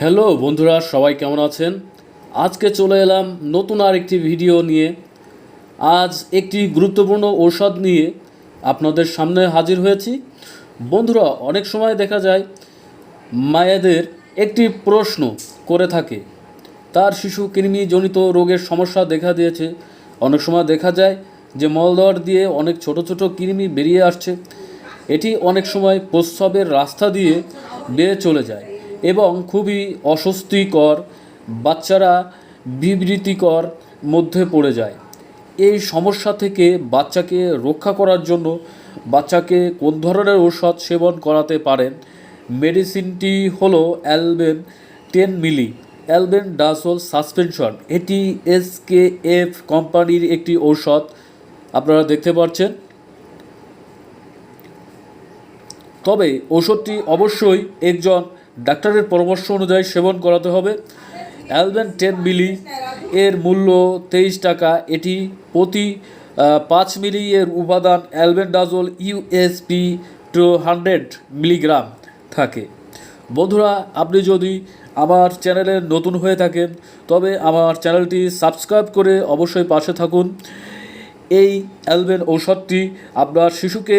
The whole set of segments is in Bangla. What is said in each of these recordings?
হ্যালো বন্ধুরা, সবাই কেমন আছেন? আজকে চলে এলাম নতুন আর একটি ভিডিও নিয়ে। আজ একটি গুরুত্বপূর্ণ ঔষধ নিয়ে আপনাদের সামনে হাজির হয়েছি। বন্ধুরা, অনেক সময় দেখা যায় মায়েদের একটি প্রশ্ন করে থাকে। তার শিশু কৃমিজনিত রোগের সমস্যা দেখা দিয়েছে। অনেক সময় দেখা যায় যে মলদ্বার দিয়ে অনেক ছোট ছোট কৃমি বেরিয়ে আসছে। এটি অনেক সময় প্রস্রাবের রাস্তা দিয়ে বেয়ে চলে যায়। এবং খুবই অস্বস্তিকর, বাচ্চারা বিবৃতিকর মধ্যে পড়ে যায়। এই সমস্যা থেকে বাচ্চাকে রক্ষা করার জন্য বাচ্চাকে কোন ধরনের ঔষধ সেবন করাতে পারেন? মেডিসিনটি হলো অ্যালবেন টেন মিলি। অ্যালবেন ডাসল সাসপেনশন। এটি এসকেএফ কোম্পানির একটি ঔষধ। আপনারা দেখতে পাচ্ছেন। তবে ওষুধটি অবশ্যই একজন ডাক্তারের পরামর্শ অনুযায়ী সেবন করাতে হবে। অ্যালবেন টেন মিলি এর মূল্য তেইশ টাকা। এটি প্রতি পাঁচ মিলি এর উপাদান albendazole USP two hundred milligram থাকে। বন্ধুরা, আপনি যদি আমার চ্যানেলে নতুন হয়ে থাকেন, তবে আমার চ্যানেলটি সাবস্ক্রাইব করে অবশ্যই পাশে থাকুন। এই অ্যালবেন ঔষধটি আপনার শিশুকে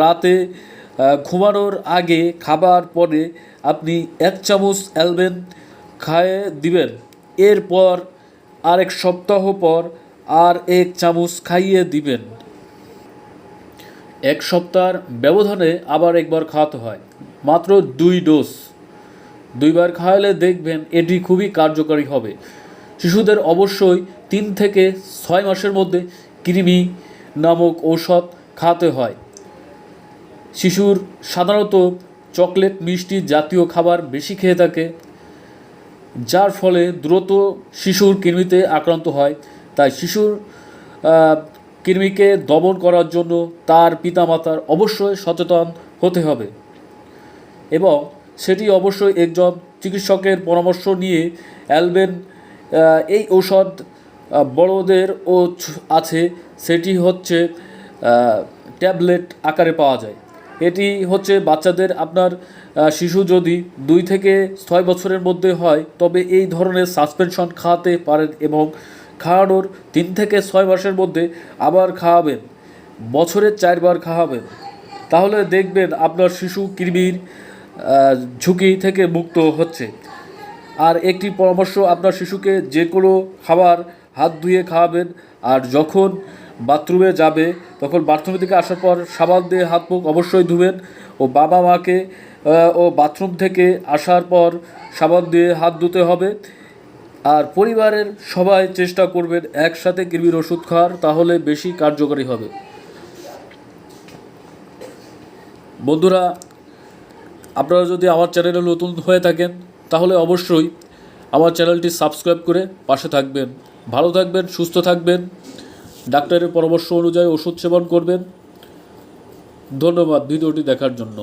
রাতে ঘুমানোর আগে খাবার পরে আপনি এক চামচ অ্যালবেন খায়ে দিবেন। এরপর আরেক সপ্তাহ পর আর এক চামচ খাইয়ে দিবেন। এক সপ্তাহের ব্যবধানে আবার একবার খাওয়াতে হয়, মাত্র দুই ডোজ। দুইবার খাওয়ালে দেখবেন এটি খুবই কার্যকারী হবে। শিশুদের অবশ্যই তিন থেকে ছয় মাসের মধ্যে কৃমি নামক ঔষধ খাওয়াতে হয়। শিশুর সাধারণত চকলেট, মিষ্টি জাতীয় খাবার বেশি খেয়ে থাকে, যার ফলে দ্রুত শিশুর কৃমিতে আক্রান্ত হয়। তাই শিশুর কৃমিকে দমন করার জন্য তার পিতামাতার অবশ্যই সচেতন হতে হবে এবং সেটি অবশ্যই একজন চিকিৎসকের পরামর্শ নিয়ে অ্যালবেন এই ঔষধ বড়দের ও আছে, সেটি হচ্ছে ট্যাবলেট আকারে পাওয়া যায়। এটি হচ্ছে বাচ্চাদের আপনার শিশু যদি দুই থেকে ছয় বছরের মধ্যে হয়, তবে এই ধরনের সাসপেনশন খাওয়াতে পারেন এবং খাওয়ানোর তিন থেকে ছয় মাসের মধ্যে আবার খাওয়াবেন, বছরে চারবার খাওয়াবেন। তাহলে দেখবেন আপনার শিশু কৃমির ঝুঁকি থেকে মুক্ত হচ্ছে। আর একটি পরামর্শ, আপনার শিশুকে যে কোনো খাবার হাত ধুয়ে খাওয়াবেন, আর যখন বাথরুমে যাবে, তখন বাথরুম থেকে আসার পর সাবান দিয়ে হাত মুখ অবশ্যই ধুবেন ও বাবা মাকে ও বাথরুম থেকে আসার পর সাবান দিয়ে হাত ধুতে হবে। আর পরিবারের সবাই চেষ্টা করবেন একসাথে কৃমির ওষুধ খাওয়ার, তাহলে বেশি কার্যকরী হবে। বন্ধুরা, আপনারা যদি আমার চ্যানেলে নতুন হয়ে থাকেন, তাহলে অবশ্যই আমার চ্যানেলটি সাবস্ক্রাইব করে পাশে থাকবেন। ভালো থাকবেন, সুস্থ থাকবেন। ডাক্তারের পরামর্শ অনুযায়ী ওষুধ সেবন করবেন। ধন্যবাদ ভিডিওটি দেখার জন্য।